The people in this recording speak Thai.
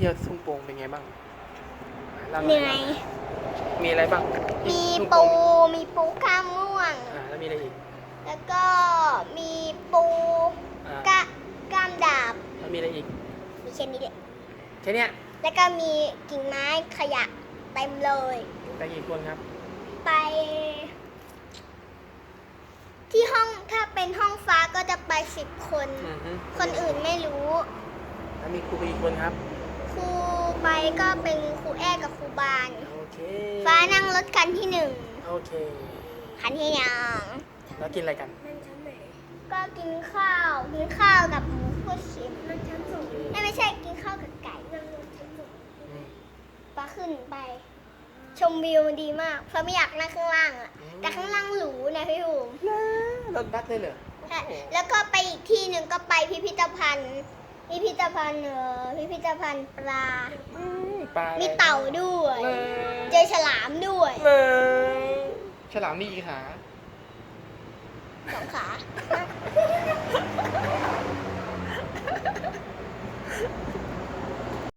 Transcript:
ที่ยวทุ่งโป่งเป็นไงบ้างล่าเหนื่อย มีอะไรบ้างมีทุ่งปูโงมีปูข้ามม่วง อ่าแล้วมีอะไรอีกแล้วก็มีปูอ่ากะกล้ามดาบ แล้วมีอะไรอีกมีแค่นี้แหละแค่เนี้ยแล้วก็มีกิ่งไม้ขยะเต็มเลย ไปกี่คนครับไป ที่ห้องถ้าเป็นห้องฟ้าก็จะไปสิบคน อือฮึคนอื่นไม่รู้ แล้วมีครูไปกี่คนครับ ครูไปก็เป็นครูแอ้กับครูบาน โอเคฟ้านั่งรถคันที่หนึ่งโอเค คันที่หนึ่งแล้วกินอะไรกัน ก็กินข้าว กินข้าวกับหมูคั่วชิมไม่ไม่ใช่กินข้าวกับไก่อืมฟ้าขึ้นไป ชมวิวมันดีมากฟ้าไม่อยากนั่งข้างล่างอะแต่ข้างล่างหรูนะพี่หูมรถบัสเลยเหรอใช่แล้วก็ไปอีกที่หนึ่งก็ไปพิพิธภัณฑ์ พิพิธภัณฑ์เออพิพิธภัณฑ์ปลา อืมปลาอะไรมีเต่าด้วยเออเจอฉลามด้วยเออฉลามมีกี่ขาสองขา